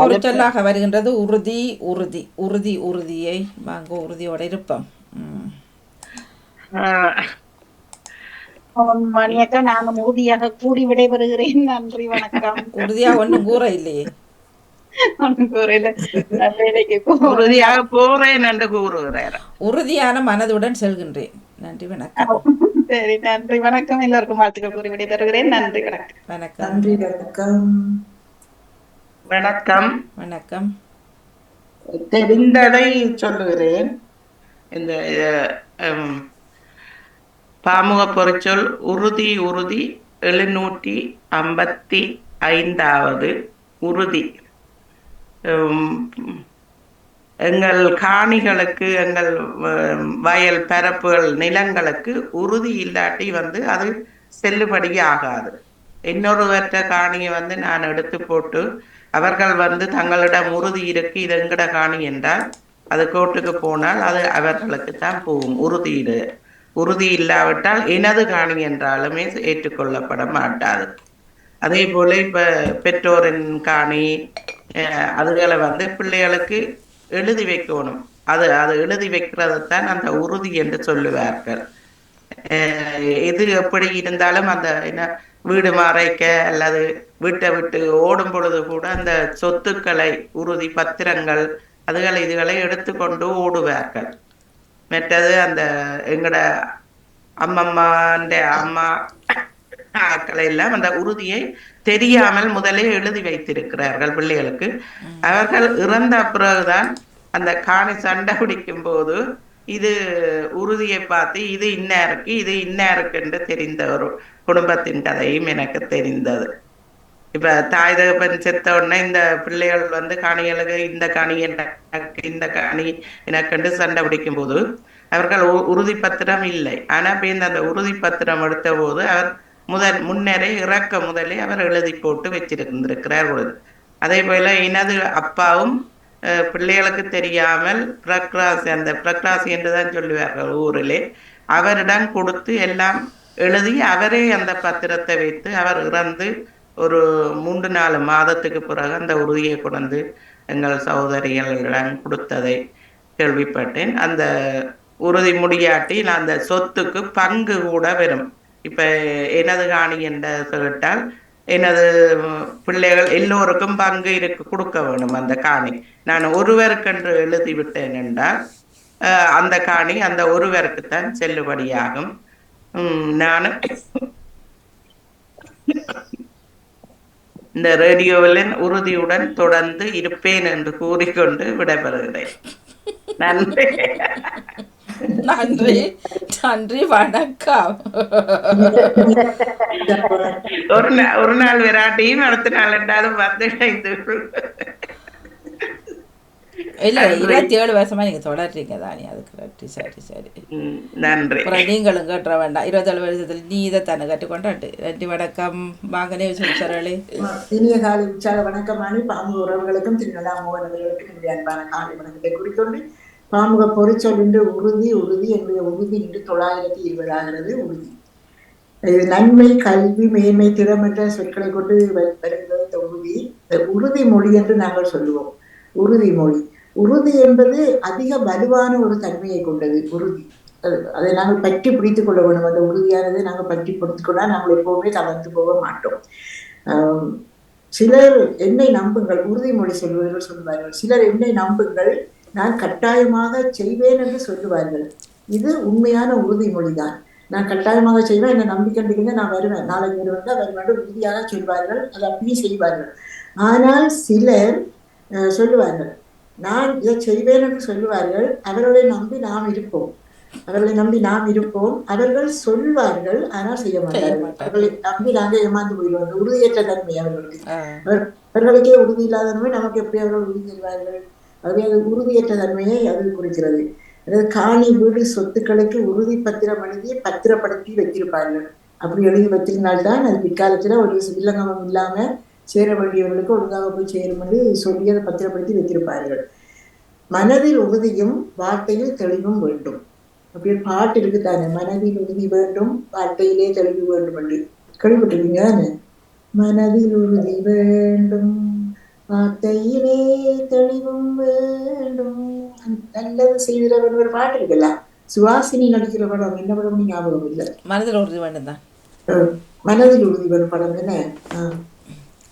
பொருச்சொல்லாக வருகின்றது. உறுதி உறுதி உறுதி உறுதியை வாங்க உறுதியோட இருப்போம். மணியக்கா நானும் உறுதியாக கூடி விடைபெறுகிறேன். நன்றி வணக்கம். உறுதியா ஒண்ணும் கூற இல்லையே. நான். உறுதியாக போறேன் என்று கூறுகிறார். உறுதியான மனதுடன் செல்கின்றேன். நன்றி வணக்கம். சரி நன்றி வணக்கம். எல்லோருக்கும் வாழ்த்துக்கள் கூறி விடைபெறுகிறேன். நன்றி வணக்கம். வணக்கம். நன்றி வணக்கம். வணக்கம். வணக்கம். தெரிந்ததை சொல்லுகிறேன். இந்த பாமுக பொறிச்சொல் உறுதி உறுதி எழுநூற்றி ஐம்பத்தி ஐந்தாவது உறுதி. உம், எங்கள் காணிகளுக்கு எங்கள் வயல் பரப்புகள் நிலங்களுக்கு உறுதி இல்லாட்டி வந்து அது செல்லுபடி ஆகாது. இன்னொருவற்ற காணியை வந்து நான் எடுத்து போட்டு அவர்கள் வந்து தங்களிடம் உறுதி இருக்கு இது எங்கட காணி? என்றால் அது கோர்ட்டுக்கு போனால் அது அவர்களுக்கு தான் போகும். உறுதியீடு உறுதி இல்லாவிட்டால் எனது காணி என்றாலுமே ஏற்றுக்கொள்ளப்பட மாட்டாது. அதே போல இப்ப பெற்றோரின் காணி அஹ், அதுகளை வந்து பிள்ளைகளுக்கு எழுதி வைக்கணும். அது அது எழுதி வைக்கிறது தான் அந்த உறுதி என்று சொல்லுவார்கள். எது எப்படி இருந்தாலும் அந்த என்ன வீடு மறைக்க அல்லது வீட்டை விட்டு ஓடும் பொழுது கூட அந்த சொத்துக்களை உறுதி பத்திரங்கள் அதுகளை இதுகளை எடுத்துக்கொண்டு ஓடுவார்கள். மற்றது அந்த எங்கட அம்மம்மாண்ட அம்மா ஆக்களை எல்லாம் அந்த உறுதியை தெரியாமல் முதலே எழுதி வைத்திருக்கிறார்கள் பிள்ளைகளுக்கு. அவர்கள் இறந்த பிறகுதான் அந்த காணி சண்டை பிடிக்கும் போது இது உறுதியை பார்த்து இது இன்னாருக்கு இது இன்னாருக்கு என்று தெரிந்த ஒரு குடும்பத்தின் கதையும் எனக்கு தெரிந்தது. இப்ப தாய் தகப்பன் செத்த உடனே இந்த பிள்ளைகள் வந்து காணிகளுக்கு இந்த காணி எனக்கு இந்த காணி எனக்கென்று சண்டை பிடிக்கும் போது அவர்கள் உறுதி பத்திரம் இல்லை. ஆனா பின் அந்த உறுதி பத்திரம் எடுத்த போது அவர் முதல் முன்னரே இறக்க முதலே அவர் எழுதி போட்டு வச்சிருந்திருக்கிறார் பொழுது. அதே போல எனது அப்பாவும் பிள்ளைகளுக்கு தெரியாமல் பிரக்ராசி அந்த பிரக்ராசி என்றுதான் சொல்லுவார்கள் ஊரிலே. அவரிடம் கொடுத்து எல்லாம் எழுதி அவரே அந்த பத்திரத்தை வைத்து அவர் இறந்து ஒரு மூன்று நாலு மாதத்துக்கு பிறகு அந்த உறுதியை கொண்டு எங்கள் சகோதரிகளிடம் கொடுத்ததை கேள்விப்பட்டேன். அந்த உறுதி முடியாட்டி நான் அந்த சொத்துக்கு பங்கு கூட வரும் இப்போ எனது காணி என்று சொல்லிட்டால் எனது பிள்ளைகள் எல்லோருக்கும் பங்கு இருக்கு கொடுக்க வேணும் அந்த காணி. நான் ஒருவருக்கென்று எழுதி விட்டேன் என்றால் அந்த காணி அந்த ஒருவருக்குத்தான் செல்லுபடியாகும். உம், நானும் இந்த ரேடியோவில் உறுதியுடன் தொடர்ந்து இருப்பேன் என்று கூறிக்கொண்டு விடைபெறுகிறேன். நன்றி. நன்றி. நன்றி வணக்கம். ஒரு நாள் ஒரு நாள் விராட்டியும் அடுத்த நாள் என்றாலும் வந்து இல்ல இருபத்தி ஏழு வருஷமா நீங்க தொடர்றீங்க தானே அதுக்கு நன்றி சரி சரி. நன்றி. அப்புறம் நீங்களும் கேட்டுற வேண்டாம். இருபத்தேழு வருஷத்துல நீ இதை தானே கட்டுக்கொண்டாட்டு நன்றி வணக்கம். வாங்கனே சொல்லுறாளே இனிய காலை உற்சாக வணக்கம் அணி பாம்பு உறவுகளுக்கும் திருநெல்லா மோகன் அவர்களுக்கும் என்னுடைய அன்பான காலை வணக்கத்தை குறிக்கொண்டு பாமுக பொறிச்சொல் என்று உறுதி உறுதி என்னுடைய உறுதி இன்று தொள்ளாயிரத்தி இருபதாகிறது உறுதி. இது நன்மை கல்வி மேன்மை திறம் என்ற சொற்களை கொண்டு வ- வருகிறது இந்த உறுதி. உறுதிமொழி உறுதி மொழி என்று நாங்கள் சொல்லுவோம். உறுதிமொழி உறுதி என்பது அதிக வலுவான ஒரு தன்மையை கொண்டது உறுதி. அது- அதை நாங்கள் பற்றி பிடித்துக் கொள்ள வேண்டும். அந்த உறுதியானதை நாங்கள் பற்றி பிடித்துக் கொண்டால் நாங்கள் எப்போவுமே தளர்ந்து போக மாட்டோம். சிலர் என்னை நம்புங்கள் உறுதிமொழி சொல்வர்கள் சொல்வார்கள். சிலர் என்னை நம்புங்கள் நான் கட்டாயமாக செய்வேன் என்று சொல்லுவார்கள். இது உண்மையான உறுதிமொழிதான். நான் கட்டாயமாக செய்வேன் என்னை நம்பிக்கண்டிருங்க நான் வருவேன். நாளைக்கு வருவேன் வருவேன் உறுதியாக சொல்வார்கள் அதை அப்படியே செய்வார்கள். ஆனால் சிலர் சொல்லுவார்கள் நான் இதை செய்வேன் என்று சொல்லுவார்கள். அவர்களை நம்பி நாம் இருப்போம். அவர்களை நம்பி நாம் இருப்போம். அவர்கள் சொல்வார்கள் ஆனால் செய்ய மாட்டார்கள். அவர்களை நம்பி நாங்கள் ஏமாந்து போயிடுவோம். அந்த உறுதியற்ற தன்மை அவர்களுக்கு. அவர்களுக்கே உறுதி இல்லாதனவே நமக்கு எப்படி அவர்கள் உறுதி தருவார்கள் அதுவே அது உறுதியற்ற தன்மையை அது குறிக்கிறது. அதாவது காணி வீடு சொத்துக்களுக்கு உறுதி பத்திரம் எழுதி பத்திரப்படுத்தி வைத்திருப்பார்கள். அப்படி எழுதி வைத்திருந்தால்தான் அது பிற்காலத்தில் ஒரு வில்லங்கமம் இல்லாமல் சேர வேண்டியவர்களுக்கு ஒழுங்காக போய் சேரும் என்று சொல்லி அதை பத்திரப்படுத்தி வைத்திருப்பார்கள். மனதில் உறுதியும் வார்த்தையில் தெளிவும் வேண்டும். அப்படி ஒரு பாட்டு இருக்குதானே? மனதில் உறுதி வேண்டும் வார்த்தையிலே தெளிவு வேண்டும் என்று. கேள்விப்பட்டிருக்கீங்க தானே மனதில் உறுதி வேண்டும். வார்த்தையிலே தெளிவும் வேண்டும். நல்லது செய்கிறவன் ஒரு பாட்டு இருக்குல்ல? சுவாசினி நடிக்கிற படம் என்ன படம் ஞாபகம் இல்லை. மனதில் உறுதி வேண்டும் தான் மனதில் உறுதி வரும் படம் என்ன.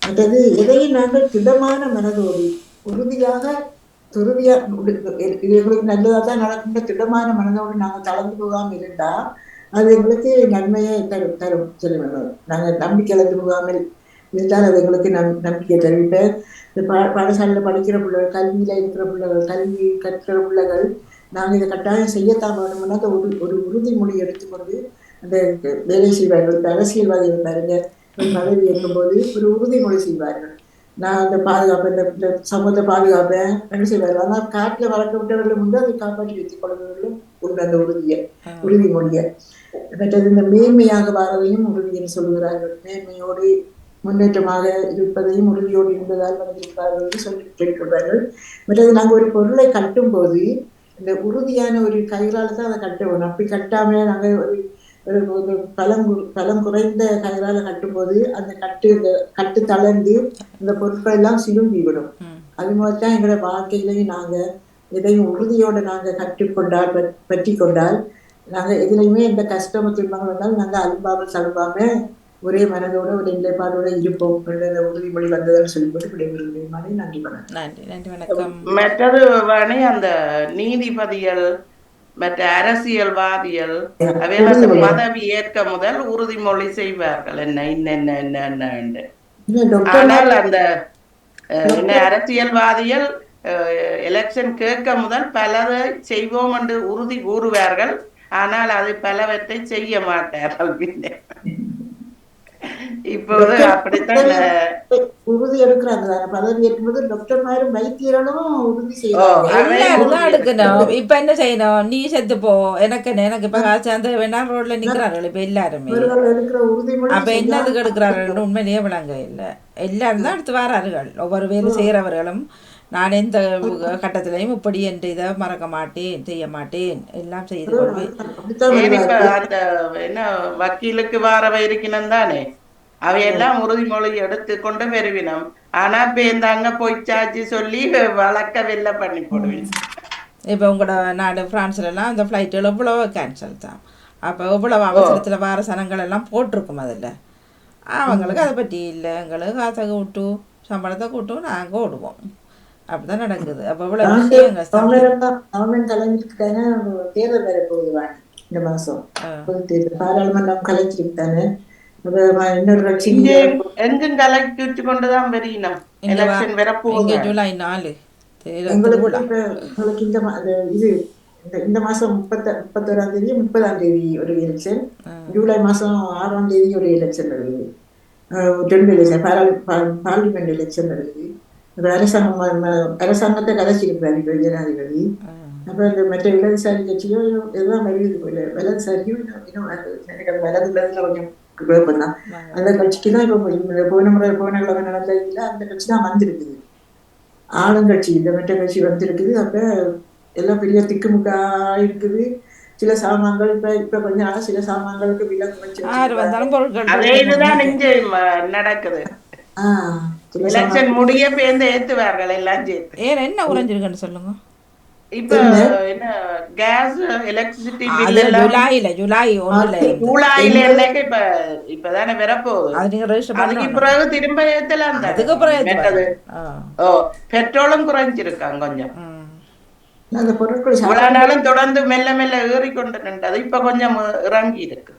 மற்றது எதையும் நாங்கள் திடமான மனதோடு உறுதியாக துருவியா இது எங்களுக்கு நல்லதாக தான் நடக்கின்ற திடமான மனதோடு நாங்கள் தளர்ந்து போகாமல் இருந்தா அது எங்களுக்கு நன்மையை தரும் தரும் சொல்லுவேன் நாங்கள் நம்பிக்கை இழந்து போகாமல் இருந்தால் அது எங்களுக்கு நம் நம்பிக்கை தரும் இப்போ இந்த பா பாடசாலையில் படிக்கிற பிள்ளைகள் கல்வியில் இருக்கிற பிள்ளைகள் கல்வி கற்கிற பிள்ளைகள் நாங்கள் இதை கட்டாயம் செய்யத்தான் வேணும்னா அந்த ஒரு ஒரு உறுதிமொழி எடுத்துக்கொண்டு அந்த வேலை செய்வார்கள். இந்த அரசியல்வாதிகள் பாருங்க பதவி இருக்கும்போது ஒரு உறுதிமொழி செய்வார்கள். நான் அந்த பாதுகாப்பேன் இந்த சமூகத்தை பாதுகாப்பேன் என்ன செய்வார்கள்? ஆனால் காட்டில் வளர்க்க விட்டவர்களும் உண்டு அதை காப்பாற்றி வைத்துக் கொள்பவர்களும் உண்டு அந்த உறுதியை உறுதிமொழியை மற்றது இந்த மேன்மையாக வாரதையும் உறுதி என்று சொல்கிறார்கள் மேன்மையோடு முன்னேற்றமாக இருப்பதையும் உறுதியோடு இருந்ததால் வந்திருக்கிறார்கள் என்று சொல்லி கேட்கிறார்கள் மற்றது நாங்கள் ஒரு பொருளை கட்டும் போது இந்த உறுதியான ஒரு கயிறால தான் அதை கட்ட வேணும் அப்படி கட்டாம நாங்கள் ஒரு ஒரு பலம் பலம் குறைந்த கயிறால கட்டும்போது அந்த கட்டு இந்த கட்டு தளர்ந்து இந்த பொருட்கள் எல்லாம் சிலும்பி விடும். ம். அது மாதிரி தான் எங்களோட வாழ்க்கையிலையும் நாங்கள் எதையும் உறுதியோடு நாங்கள் கற்றுக்கொண்டால் பற்- பற்றி கொண்டால் நாங்கள் எதுலையுமே எந்த கஷ்டமும் துன்பங்கள் வந்தாலும் நாங்கள் அலும்பாமல் சலும்பாம ஒரே மனதோட ஒரு நிலைப்பாடோட இருப்போம். என்ற உறுதிமொழி வந்ததுன்னு சொல்லிவிட்டு விடைபெறுகிறேன். மணி நன்றி வணக்கம். நன்றி நன்றி வணக்கம். மற்றது வாணி அந்த நீதிபதிகள் மற்ற அரசியல்வாதிகள் அவையெல்லாம் பதவி ஏற்க முதல் உறுதிமொழி செய்வார்கள். என்ன என்ன என்ன என்று. இன்னும் டாக்டர் ஆனால் அந்த என்ன அரசியல்வாதிகள் எலெக்ஷன் கேட்க முதல் பலதை செய்வோம் என்று உறுதி கூறுவார்கள். ஆனால் அது பலவற்றை செய்ய மாட்டார்கள். பின்னர். இப்போது அப்படித்தான் உறுதி எடுக்கிறாங்க. பதவி ஏற்கும்போது டாக்டர்மாரும் வைத்தியர்களும் உறுதி எடுக்கணும். இப்ப என்ன செய்யணும்? நீ செத்து போ. எனக்கு என்ன, எனக்கு இப்ப காசு அந்த வேணா ரோட்ல நிக்கிறார்கள் இப்ப எல்லாருமே. அப்ப என்னதுக்கு எடுக்கிறார்கள்? உண்மையிலேயே விளங்க இல்ல. எல்லாரும் தான் எடுத்து வரார்கள். ஒவ்வொரு வேலை செய்யறவர்களும் நான் எந்த கட்டத்திலையும் இப்படி என்று இதை மறக்க மாட்டேன் செய்ய மாட்டேன். எல்லாம் செய்து கொள்வேன் என்ன வக்கீலுக்கு வாரவை இருக்கணும் தானே அவையெல்லாம் உறுதிமொழி எடுத்து கொண்டு பெறுவினம். ஆனா இப்ப இந்த அங்க போய் சார்ஜ் சொல்லி வழக்க வெல்ல பண்ணி போடுவேன். இப்போ உங்களோட நாடு பிரான்ஸ்லலாம் அந்த ஃப்ளைட்டுகள் இவ்வளோ கேன்சல் தான். அப்போ இவ்வளவு அவசரத்தில் வார சனங்கள் எல்லாம் போட்டிருக்கும் அதில். அவங்களுக்கு அதை பற்றி இல்லை. எங்களுக்கு காசை கூட்டு சம்பளத்தை கூட்டு நாங்கள் ஓடுவோம். அப்படிதான் நடக்குது. அப்போ இவ்வளோ விஷயங்கள் தேர்தல் வர போகுது வாணி. இந்த தேர்தல் பாராளுமன்றம் கலைச்சிருக்கு தானே எங்கும் கொண்டுதான் எலெக்ஷன் வரப்போகுது ஜூலை நாலு. எங்களுக்கு இந்த இது இந்த மாசம் முப்பத்த முப்பத்தோராம் தேதி முப்பதாம் தேதி ஒரு எலெக்ஷன் ஜூலை மாசம் ஆறாம் தேதி ஒரு எலெக்ஷன் வருது. ரெண்டு எலெக்ஷன் பார்லிமெண்ட் எலெக்ஷன் வருது. அரசாங்கம் அரசாங்கத்தை கதைச்சிருக்கிறார் இப்ப ஜனாதிபதி. அப்ப இந்த மற்ற இடதுசாரி கட்சியோ எதுவும் வருது போல. வலதுசாரியும் இன்னும். எனக்கு வலது வலதுல கொஞ்சம் குழப்பம் தான் அந்த கட்சிக்கு தான் இப்போ இந்த போன முறை போன கிழமை நடந்ததுல அந்த கட்சி தான் வந்திருக்குது. ஆளுங்கட்சி இந்த மற்ற கட்சி வந்திருக்குது. அப்ப எல்லாம் பெரிய திக்குமுக்கா இருக்குது. சில சாமான்கள் இப்ப இப்ப கொஞ்ச நாளா சில சாமான்களுக்கு விலை குறைச்சு யார் வந்தாலும் பொருட்கள் அதே இதுதான் இங்க ம- நடக்குது. எலெக்ஷன் முடிய பேர்ந்து ஏத்துவார்கள் எல்லாம் சேர்த்து. ஏன் என்ன குறைஞ்சிருக்குன்னு சொல்லுங்க. பெட்ரோலும் குறைஞ்சிருக்காங்க கொஞ்சம். நாளும் தொடர்ந்து மெல்ல மெல்ல ஏறிக்கொண்டு நின்றது. இப்ப கொஞ்சம் இறங்கி இருக்கு.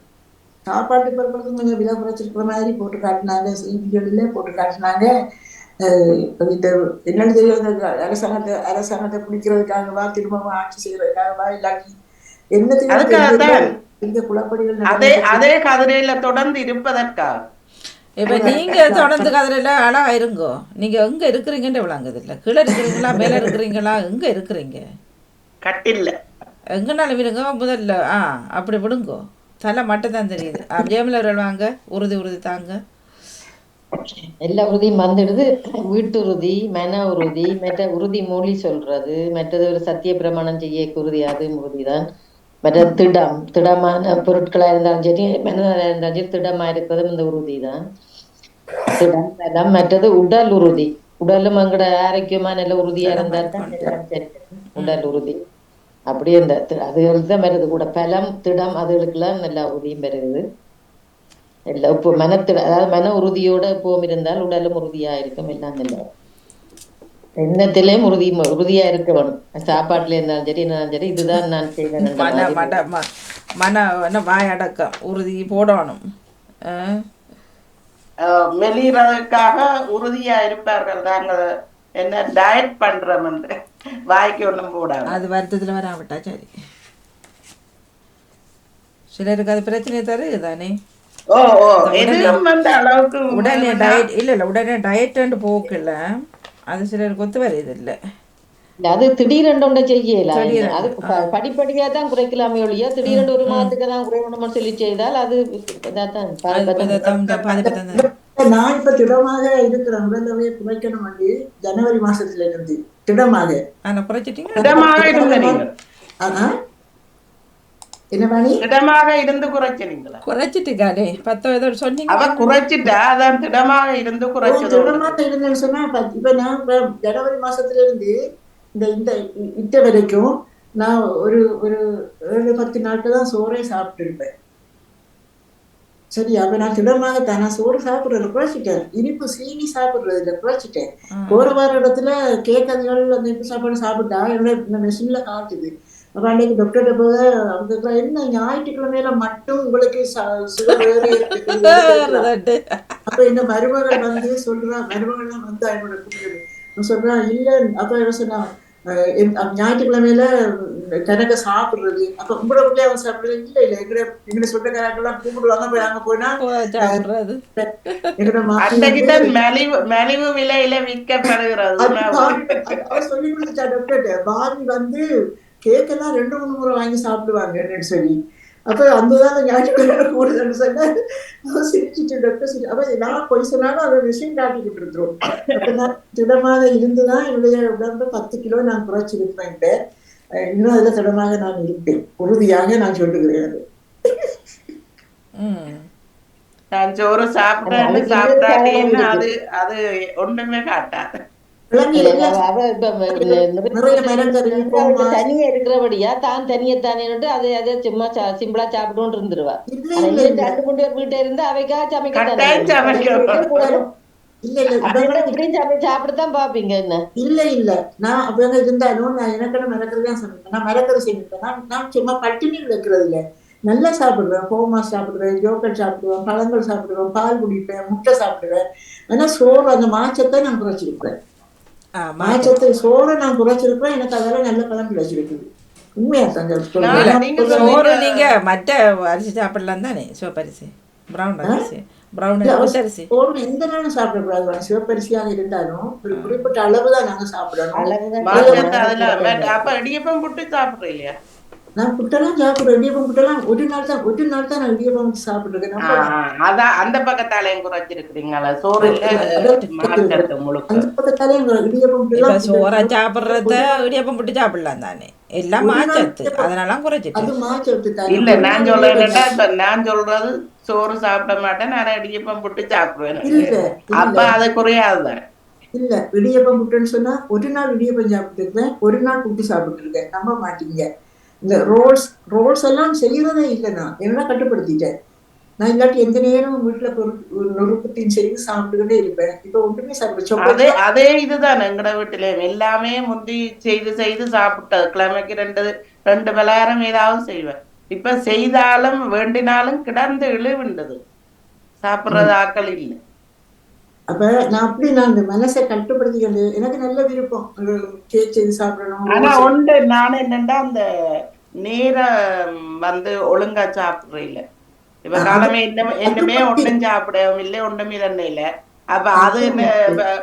சாப்பாட்டு பொருட்களுக்கும் கொஞ்சம் விலை குறைச்சிருக்கிற மாதிரி போட்டு காட்டினாங்க. செய்திகளிலே போட்டு காட்டினாங்க. என்னன்னு தெரியும் அரசாங்கத்தை அரசாங்கத்தை பிடிக்கிறதுக்காகவா திரும்பவும் ஆட்சி செய்யறதுக்காகவா இல்லாட்டி இந்த அதே. அதே கதிரையில தொடர்ந்து இருப்பதற்காக இப்போ நீங்க தொடர்ந்து கதிரையில் அழகா இருங்கோ. நீங்க எங்க இருக்கிறீங்கன்னு விளங்குது இல்லை. கீழே இருக்கிறீங்களா மேலே இருக்கிறீங்களா எங்க இருக்கிறீங்க? கட்டில்ல. எங்கனாலும் இருங்க முதல்ல ஆ அப்படி விடுங்கோ. தலை மட்டும் தான் தெரியுது ஜெயமலர்கள் வாங்க உறுதி உறுதி தாங்க. எல்லா உறுதியும் வந்துடுது வீட்டு உறுதி மன உறுதி மற்ற உறுதி மொழி சொல்றது மற்றது ஒரு சத்திய பிரமாணம் செய்ய உறுதி அதுவும் உறுதிதான் மற்ற திடம் திடமான பொருட்களா இருந்தாலும் சரி மனதாக இருந்தாலும் சரி திடமா இருக்கிறதும் இந்த உறுதி தான். திடம் மனம் மற்றது உடல் உறுதி உடலும் எங்கட ஆரோக்கியமா நல்ல உறுதியா இருந்தா தான் எல்லாம். உடல் உறுதி அப்படியே இந்த தி- அதுகளுக்கு தான் வருது கூட. பலம் திடம் அதுகளுக்கெல்லாம் நல்லா உறுதியும் வருது. எல்லாம் இப்போ மனத்திட அதாவது மன உறுதியோட எப்பவும் இருந்தால் உடலும் உறுதியா இருக்கும் எல்லாம் நல்லா எண்ணத்திலையும் உறுதி உறுதியா இருக்க வேணும் சாப்பாட்டுல இருந்தாலும் சரி என்னாலும் சரி இதுதான் நான் செய்வேன் மன மாதிரி. மட ம மன என்ன வாயடக்கம் உறுதி போடணும். மெலிறதுக்காக உறுதியா இருப்பார்கள் நாங்கள் என்ன டயட் பண்றோம் என்று. வாய்க்கு ஒண்ணும் போடாது. அது வருத்தத்தில் வராமட்டா சரி. சிலருக்கு அது பிரச்சனை தருது தானே? உடனே டயட் இல்லை இல்லை உடனே டயட்டுன்னு போக்கல அது சிலருக்கு ஒத்து வருது இல்லை இல்ல, அது ஒன்றை செய்யல அது படிப்படியா தான் குறைக்கலாமே ஒழிய திடீரென்று ஒரு மாதத்துக்கு தான் குறைக்கணும்னு சொல்லி செய்தால் அது நான் இப்ப திடமாக இருக்கிற உடலவே குறைக்கணும் வந்து ஜனவரி மாசத்துல இருந்து திடமாக ஆனால் குறைச்சிட்டீங்க இடமாக இருந்த குறைச்சிட்டீங்களே பத்தோ ஏதோ சொன்னீங்க. அவ குறைச்சிட்டா அதான் திடமாக இருந்து குறைச்சது திடமாக இருந்தேன்னு சொன்னா ப- இப்ப நான் ஜனவரி மாசத்துல இருந்து இந்த இந்த இட்ட வரைக்கும் நான் ஒரு ஒரு ஏழு பத்து நாட்கள் தான் சோறே சாப்பிட்டு இருப்பேன் சரி அப்ப நான் திடமாக தான் நான் சோறு சாப்பிடுறது குறைச்சிட்டேன். இனிப்பு சீனி சாப்பிடுறது இல்லை குறைச்சிட்டேன் போற வர இடத்துல கேக் அதுகள் அந்த இனிப்பு சாப்பாடு சாப்பிட்டா என்னோட இந்த மெஷின்ல காட்டுது. அப்ப அன்னைக்கு டாக்டர்கிட்ட போக அவங்க கேக்குறா, என்ன ஞாயிற்றுக்கிழமையில மட்டும் உங்களுக்கு ச- சுகர் ஏறி இருக்கு?" அப்ப இந்த மருமகள் வந்து சொல்றா மருமகள் வந்து என்னோட கூப்பிடுது. அவன் சொல்றான் இல்ல அப்ப என்ன சொன்னா ஞாயிற்றுக்கிழமையில கணக்க சாப்பிடுறது. அப்ப உங்களோட வீட்டுல அவன் சாப்பிடுறது? இல்ல இல்ல எங்கட எங்கட சொந்தக்காரங்கெல்லாம் கூப்பிடுவாங்க போய் அங்க போனா எங்கட மலிவு மலிவு விலையில விற்கப்படுகிறது. அவர் சொல்லி கொடுத்துட்டா டாக்டர்கிட்ட பாவி வந்து கேக் எல்லாம் ரெண்டு மூணு முறை வாங்கி சாப்பிடுவாங்க சொல்லி அப்ப அந்த தான் ஞாயிற்றுக்கிழமை கூடுதல்னு சொன்ன அவன் சிரிச்சிட்டு டாக்டர் சிரி அப்ப நான் பொய் சொன்னாலும் அதை விஷயம் காட்டிக்கிட்டு இருந்துரும். அப்ப நான் திடமாக இருந்துதான் என்னுடைய உடம்பு பத்து கிலோ நான் குறைச்சிருப்பேன் இன்னும் அதுல திடமாக நான் இருப்பேன். உறுதியாக நான் சொல்லுகிறேன் நான் சோறு சாப்பிட்டேன்னு சாப்பிட்டாட்டேன்னு அது? அது ஒண்ணுமே காட்டாது. தனியா இருக்கிறபடியா தான் தனியா தானேன்னுட்டு அதை அதை சும்மா சா- சிம்பிளா சாப்பிட்டு இருந்துருவா. ரெண்டு பேர் வீட்டை இருந்து அவைக்கா சமைக்க. இல்ல இல்ல நான் அவங்க இருந்தாலும் நான் எனக்கெல்லாம் மறக்கிறது தான் சமைப்பேன். நான் மறக்கிறது செய்வேன். நான் நான் சும்மா பட்டினி வைக்கிறது இல்ல. நல்லா சாப்பிடுவேன். கோமா சாப்பிடுவேன் யோகட் சாப்பிடுவேன் பழங்கள் சாப்பிடுவேன் பால் குடிப்பேன் முட்டை சாப்பிடுவேன். ஆனா சோறு அந்த மாச்சத்தை நான் குறைச்சிருப்பேன். மாச்சத்தை சோறை நான் குறைச்சிருப்பேன் எனக்கு அதெல்லாம் நல்ல பழம் கிடைச்சிருக்குது. உண்மையா சோறு நீங்க மற்ற அரிசி சாப்பிடலாம் தானே? சிவப்பரிசி. ப்ரௌன் அரிசி. ப்ரௌன் அரிசி சோறு எந்த நேரம் சாப்பிடக்கூடாது. சிவப்பரிசியாக இருந்தாலும் ஒரு குறிப்பிட்ட அளவு தான் நாங்க சாப்பிடணும். அப்ப இடியப்பம் புட்டு சாப்பிடுறீங்க இல்லையா? நான் புட்டெல்லாம் சாப்பிடுறேன் இடியப்பம் புட்டெல்லாம் ஒரு நாள் தான் ஒரு நாள் தான் நான் இடியப்பம் சாப்பிட்டுருக்கேன் ஆ, நம்ம ஆ, அதான் அந்த பக்கத்தாலையும் குறைச்சிருக்கிறீங்களா சோறு இல்ல மாற்றத்தை முழுக்க. அந்த பக்கத்தாலே எங்க இடியப்பம் சோறை சாப்பிட்றத இடியப்பம் போட்டு சாப்பிடலாம் தானே? எல்லாம் மாச்சத்து அதனால குறைச்சிட்டு அது மாச்சத்து தானே. இல்ல நான் சொல்றேன்டா இப்ப நான் சொல்றது சோறு சாப்பிட மாட்டேன் நான் இடியப்பம் புட்டு சாப்பிடுவேன். இல்ல அப்ப அது குறையாதுதான். இல்ல இடியப்பம் புட்டுன்னு சொன்னா ஒரு நாள் இடியப்பம் சாப்பிட்டுருக்கேன் ஒரு நாள் புட்டு சாப்பிட்டுருக்கேன் நம்ப மாட்டீங்க. இந்த ரோல்ஸ் ரோல்ஸ் எல்லாம் செய்யறதே இல்லை நான் என்ன கட்டுப்படுத்திட்டேன்? நான் இல்லாட்டி எந்த நேரமும் வீட்டுல நொறுக்கத்தையும் செய்து சாப்பிட்டுக்கிட்டே இருப்பேன். இப்ப ஒன்றுமே சாப்பிட அதே இதுதான் எங்கட வீட்டுல. எல்லாமே முந்தி செய்து செய்து சாப்பிட்டது கிழமைக்கு ரெண்டு ரெண்டு பலகாரம் ஏதாவது செய்வேன். இப்ப செய்தாலும் வேண்டினாலும் கிடந்து இழுவிண்டது சாப்பிடுறது ஆக்கள் இல்லை. அப்ப நான் அப்படி நான் இந்த மனசை கட்டுப்படுத்திக்கிறது எனக்கு நல்ல விருப்பம். கேக் செய்து சாப்பிடணும் ஆனா உண்டு. நான் என்னண்டா அந்த நேரம் வந்து ஒழுங்கா சாப்பிடுறீங்க இப்ப காலமே இன்னுமே ஒண்ணும் சாப்பிடவும் இல்லை ஒண்ணுமே தண்ணி இல்ல. அப்ப அது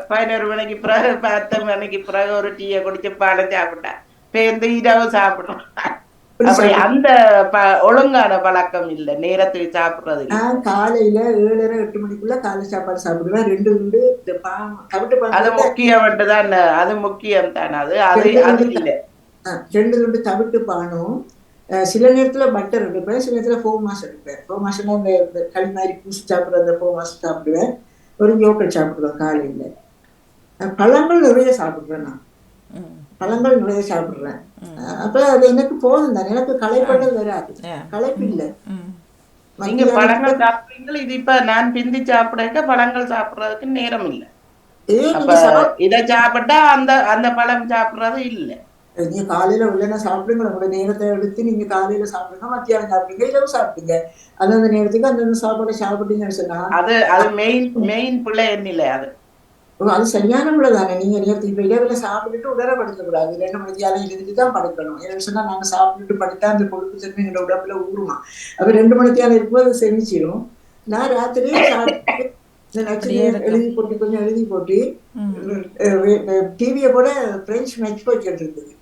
பதினோரு மணிக்கு பிறகு பத்து மணிக்கு பிறகு ஒரு டீயை குடிச்சு பாடம் சாப்பிட்டா. பேருந்து இரவு சாப்பிடுறோம் அப்படி அந்த ஒழுங்கான பழக்கம் இல்ல. நேரத்துக்கு சாப்பிடுறது நான் காலையில ஏழரை எட்டு மணிக்குள்ள காலை சாப்பாடு சாப்பிடுவேன். ரெண்டு ரெண்டு தவிட்டு அது முக்கியம் தான். அது முக்கியம் தானே. அது அது அது இல்ல. ரெண்டு ரெண்டு தவிட்டு பானும். சில நேரத்துல பட்டர் எடுப்பேன். சில நேரத்துல ஃபோர் மாஸ் எடுப்பேன். ஃபோர் மாசம்னா இந்த களி மாதிரி பூசி சாப்பிடுற அந்த ஃபோர் மாஸ் சாப்பிடுவேன். ஒரு யோக்கட் சாப்பிடுவேன் காலையில. பழங்கள் நிறைய சாப்பிடுறேன் நான். பழங்கள் நிறைய சாப்பிடுறேன். அப்ப அது எனக்கு போதும் தான். எனக்கு களைப்பட வராது. களைப்பு இல்லை. நீங்க பழங்கள் சாப்பிடுறீங்க இது இப்ப நான் பிந்தி சாப்பிடக்க பழங்கள் சாப்பிடுறதுக்கு நேரம் இல்ல. இத சாப்பிட்டா அந்த அந்த பழம் சாப்பிடுறது இல்ல. நீங்க காலையில உள்ளன சாப்பிடுங்க. உங்களோட நேரத்தை எடுத்து நீங்க காலையில சாப்பிடுங்க மத்தியானம் சாப்பிடுங்க இரவு சாப்பிடுங்க. அந்தந்த நேரத்துக்கு அந்தந்த சாப்பாடை சாப்பிட்டீங்கன்னு சொன்னா அது அது மெயின் மெயின் பிள்ளை எண்ணில அது. அது சரியான முறை தானே நீங்க நேரத்துக்கு இப்ப இடைவெளி சாப்பிட்டுட்டு படுக்க கூடாது ரெண்டு மணிக்கு யாரும் இருந்துட்டு தான் படுக்கணும். ஏன்னு சொன்னா நாங்க சாப்பிட்டுட்டு படுத்தா அந்த கொழுப்பு தன்மை எங்களோட உடம்புல ஊறுமா அப்ப ரெண்டு மணிக்கு யாரும் இருக்கும்போது செமிச்சிடும் நான் ராத்திரியே சாப்பிட்டு இந்த நச்சுன்னு எழுதி போட்டு கொஞ்சம் எழுதி போட்டு டிவியை கூட பிரெஞ்சு மேட்ச் போய்க்கிட்டு இருக்குது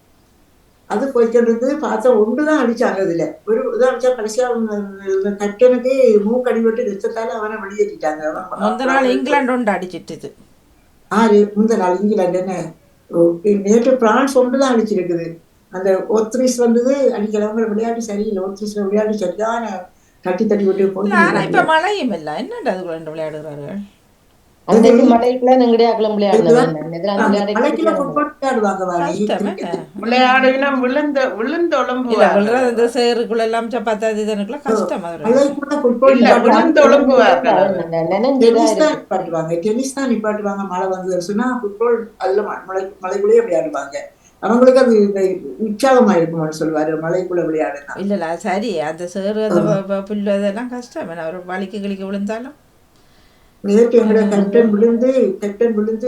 அது இருந்தது பார்த்தா ஒன்று தான் அடிச்சாங்க இதுல ஒரு இதை அடிச்சா கடைசியா அவங்க கட்டனுக்கு மூக்கடிபட்டு ரத்தத்தால அவனை வெளியேற்றிட்டாங்க. முந்த நாள் இங்கிலாந்து ஒன்று அடிச்சிட்டுது. ஆறு முந்த நாள் இங்கிலாந்து என்ன? நேற்று பிரான்ஸ் ஒன்று தான் அடிச்சிருக்குது. அந்த ஒத்ரிஸ் வந்தது அடிக்கிறவங்க விளையாட்டு சரியில்லை. ஒத்ரிஸ்ல விளையாட்டு சரியான தட்டி தட்டி விட்டு போய் ஆனா இப்ப மழையும் இல்லை. என்னடா அதுக்குள்ள ரெண்டு விழுந்த விழுந்து விழுறது இந்த சேருக்குள்ள எல்லாம் சப்பாத்தி இதனுக்குள்ள கஷ்டம் விழுந்து டென்னிஸ் தான் நிப்பாட்டுவாங்க. நிப்பாட்டுவாங்க. மழை வந்து சொன்னா ஃபுட்பால் அதுல ம- மலை மலைக்குள்ளேயே விளையாடுவாங்க. அவங்களுக்கு அது இந்த உற்சாகமா இருக்கும்னு சொல்லுவாரு மலைக்குள்ள விளையாடுனா. இல்ல சரி. அந்த சேரு அந்த புல்லு அதெல்லாம் கஷ்டம். ஒரு வலிக்கு கிளிக்க விழுந்தாலும். நேற்று எங்களோட கேப்டன் விழுந்து கேப்டன் விழுந்து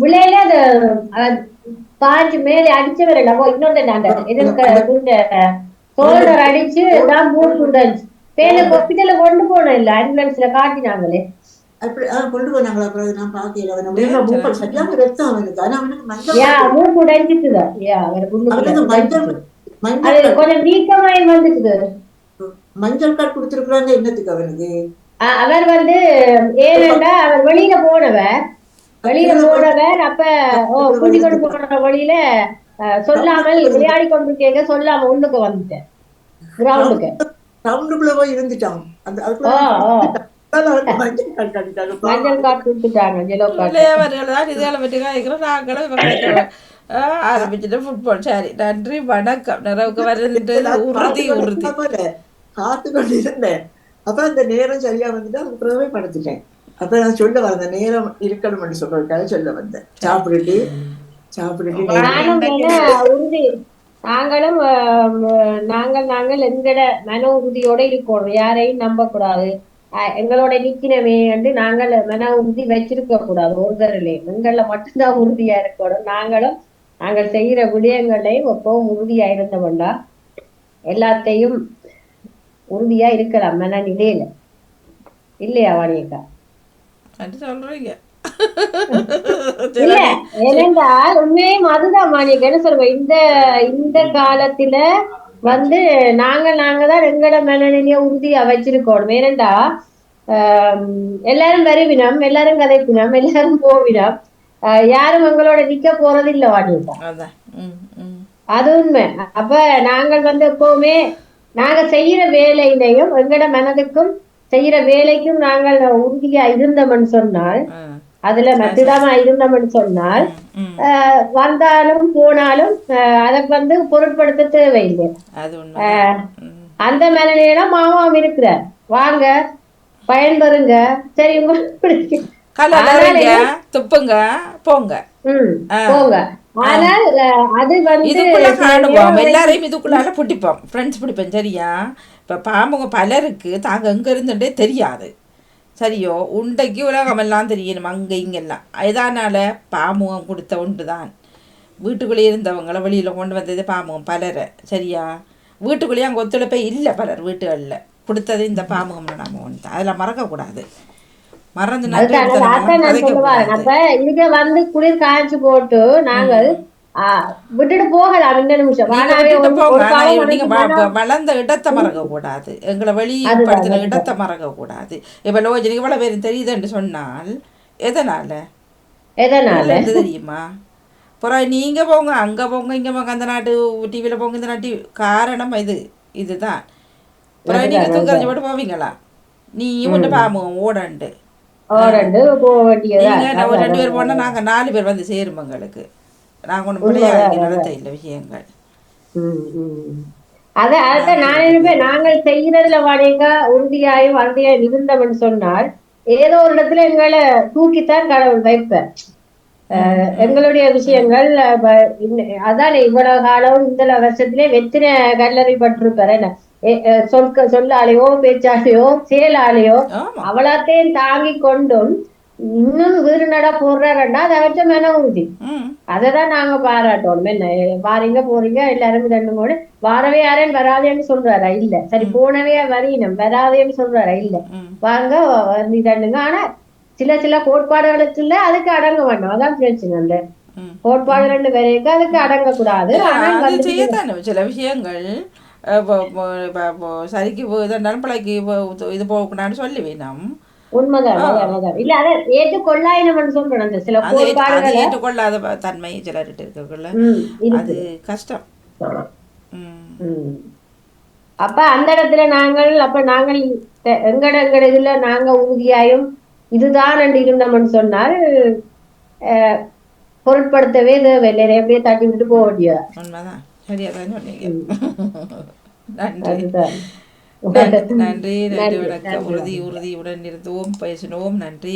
விளையில அது. பாஞ்சு மேலே அடிச்சு வரல. ஓ இன்னொன்று சோல்டர் அடிச்சு தான் மூணு பேல ஹாஸ்பிட்டல்ல கொண்டு போனோம் இல்ல. ஆம்புலன்ஸ்ல காட்டினாங்களே. கொண்டு போனாங்களா? அப்புறம் நான் பாக்கல அவனை விழுந்த மூக்கால் சரியான ரத்தம் அவனுக்கு. ஆனா அவனுக்கு மஞ்சள் அவனுக்கு கொஞ்சம் வீக்கமாயி வந்துட்டுது. மஞ்சள் கார்டு கொடுத்துருக்குறாங்க என்னத்துக்கு அவனுக்கு? அவர் வந்து ஏனண்டா அவர் வெளியில போனவர். வெளியில போனவர் அப்ப ஓ கூட்டி கொண்டு போன வழியில சொல்லாமல் விளையாடி கொண்டு கேட்க சொல்லாம உள்ளுக்கு வந்துட்டேன் கிரவுண்டுக்கு. டவுனுக்குள்ள போய் இருந்துட்டான். அந்த அதுக்குள்ள மஞ்சள் கார்டு கொடுத்துட்டாங்க எல்லோ கார்டு பிள்ளையவர்கள் தான் இதுகளை பற்றி நாங்களும் கேட்கிறோம். ஆ, ஆரம்பிச்சுட்டு ஃபுட்பால் சரி நன்றி வணக்கம். நிறைவுக்கு வருது உறுதி உறுதி. காத்து கொண்டு இருந்தேன் அப்ப அந்த நேரம் சரியா வந்துட்டு அதுக்கு பிறகு படுத்துட்டேன். அப்ப நான் சொல்ல வந்தேன் நேரம் இருக்கணும்னு சொல்றதுக்காக சொல்ல வந்தேன். சாப்பிட்டுட்டு சாப்பிட்டுட்டு நாங்களும் நாங்கள் நாங்கள் எங்கட மன உறுதியோட இருக்கணும் யாரையும் நம்ப கூடாது எங்களோட நிக்கணுமே என்று நாங்கள் மன உறுதி வச்சிருக்க கூடாது. ஒருத்தரிலே எங்கள மட்டும்தான் உறுதியா இருக்கணும். நாங்களும் நாங்கள் செய்யற விடயங்களையும் எப்பவும் உறுதியா இருந்தோம்டா எல்லாத்தையும் உறுதியா இருக்கலாம் மன நிலையில. இல்லையா வாணியக்கா? அப்படி சொல்றீங்க. ஏனென்றால் உண்மையும் அதுதான் மாணிக்க என்ன சொல்லுவேன் இந்த இந்த காலத்துல வந்து நாங்க நாங்க தான் எங்கட மனநிலைய உறுதியா வச்சிருக்கணும். ஏனென்றா எல்லாரும் வருவினம் எல்லாரும் கதைப்பினம் எல்லாரும் போவினம். யாரும் எங்களோட நிக்க போறது இல்ல ம். அது உண்மை. அப்ப நாங்கள் வந்து எப்பவுமே நாங்க செய்யற வேலையிலையும் எங்கட மனதுக்கும் செய்யற வேலைக்கும் நாங்கள் உறுதியா இருந்தோம்னு சொன்னால் அதுல மெத்திடாம இருந்தோம்னு சொன்னால் வந்தாலும் போனாலும் அதை வந்து பொருட்படுத்த தேவையில்லை. அந்த மனநிலையில மாமாவும் இருக்கிறார். வாங்க பயன்பெறுங்க. சரி உங்களுக்கு துப்புங்க போங்க. போங்க. ஆனால் ஆஹ் அது வந்து இதுக்குள்ள காணுவோம் எல்லாரையும் இதுக்குள்ளால பிடிப்போம். ஃப்ரெண்ட்ஸ் பிடிப்போம். சரியா? இப்போ பாம்புங்க பலருக்கு தாங்க எங்க இருந்துட்டே தெரியாது. சரியோ? உண்டைக்கு உலகமெல்லாம் தெரியணும். அங்கே இங்கெல்லாம். இதனால பாமுகம் கொடுத்த ஒன்று தான் வீட்டுக்குள்ளே இருந்தவங்கள வெளியில் கொண்டு வந்தது பாமுகம் பலரை. சரியா? வீட்டுக்குள்ளேயே அங்கே ஒத்துழைப்பே இல்லை பலர் வீட்டுகளில். கொடுத்தது இந்த பாமுகம் நம்ம ஒன்று தான். அதில் மறக்கக்கூடாது. மறந்து அப்ப இங்க வந்து குளிர் காய்ச்சி போட்டு நாங்கள் விட்டுட்டு போகலாம் நிமிஷம். நீங்க வளர்ந்த இடத்தை மறக்க கூடாது எங்களை வெளிப்படுத்தின இடத்தை மறக்க கூடாது இப்ப லோஜனுக்கு இவ்வளவு பேரும் தெரியுதுன்னு சொன்னால் எதனால? எதனால? தெரியுமா? அப்புறம் நீங்க போங்க அங்க போங்க இங்க போங்க அந்த நாட்டு டிவியில போங்க இந்த நாட்டு காரணம் இது இதுதான். அப்புறம் நீங்க தூக்கறிஞ்சு போட்டு போவீங்களா? நீயும் பாமுகம் ஓடண்டு. ரெண்டு போக வேண்டியதா? ஒரு ரெண்டு பேர் போனா நாங்க நாலு பேர் வந்து சேரும் எங்களுக்கு. நாங்க ஒன்றும் பிள்ளையாக்கி நடத்த இல்லை விஷயங்கள். ம், ம். அத அதான் நான் நினைப்பேன் நாங்கள் செய்யறதுல வாடகைங்க உறுதியாயும் வறுதியாயும் இருந்தவன் சொன்னால் ஏதோ ஒரு இடத்துல எங்களை தூக்கித்தான் கடவுள் வைப்பேன் எங்களுடைய விஷயங்கள் அதானே இவ்வளவு காலம் இந்த வருஷத்திலே வெத்தின கல்லறி பட்டிருப்பாரு என்ன? சொற்க சொல்லாலேயோ பேச்சாலேயோ செயலாலேயோ அவளாத்தையும் தாங்கி கொண்டும் இன்னும் வீடு நட போடுறாருன்னா அதை வச்ச மன உறுதி ம். அததான் நாங்க பாராட்டோம் என்ன வாரீங்க போறீங்க எல்லாரும் ரெண்டு மூணு வாரவே யாரேன்னு வராதேன்னு சொல்றாரா? இல்ல. சரி போனவே வரீனம் வராதேன்னு சொல்றாரா? இல்ல. வாங்க தண்டுங்க ஆனா சில சில கோட்பாடுகளுக்குள்ள அதுக்கு அடங்க வேண்டாம் அதான் பிரச்சனை ம். கோட்பாடு ரெண்டு பேருக்கு அதுக்கு அடங்க கூடாது ஆனா சில விஷயங்கள். சரிக்கு போ- இதென்றாலும் பிள்ளைக்கு இது போகக்கூடாதுன்னு சொல்லுவேன் நாம் ஏற்றுக்கொள்ளாத தன்மை சிலர்கிட்ட இருக்கக்குள்ள. அது கஷ்டம். அப்ப அந்த இடத்துல நாங்கள் அப்ப நாங்கள் எங்கட எங்கட இதுல நாங்க உறுதியாயும் இதுதான் என்று இருந்தோம்னு சொன்னால் பொருட்படுத்தவே தேவையில்லை எப்படியே தட்டி விட்டு போக வேண்டியதா உண்மைதான் சரியா தான் சொன்னீங்க நன்றி நன்றி நன்றி வணக்கம். உறுதி உறுதியுடன் இருந்தோம் பேசினோம் நன்றி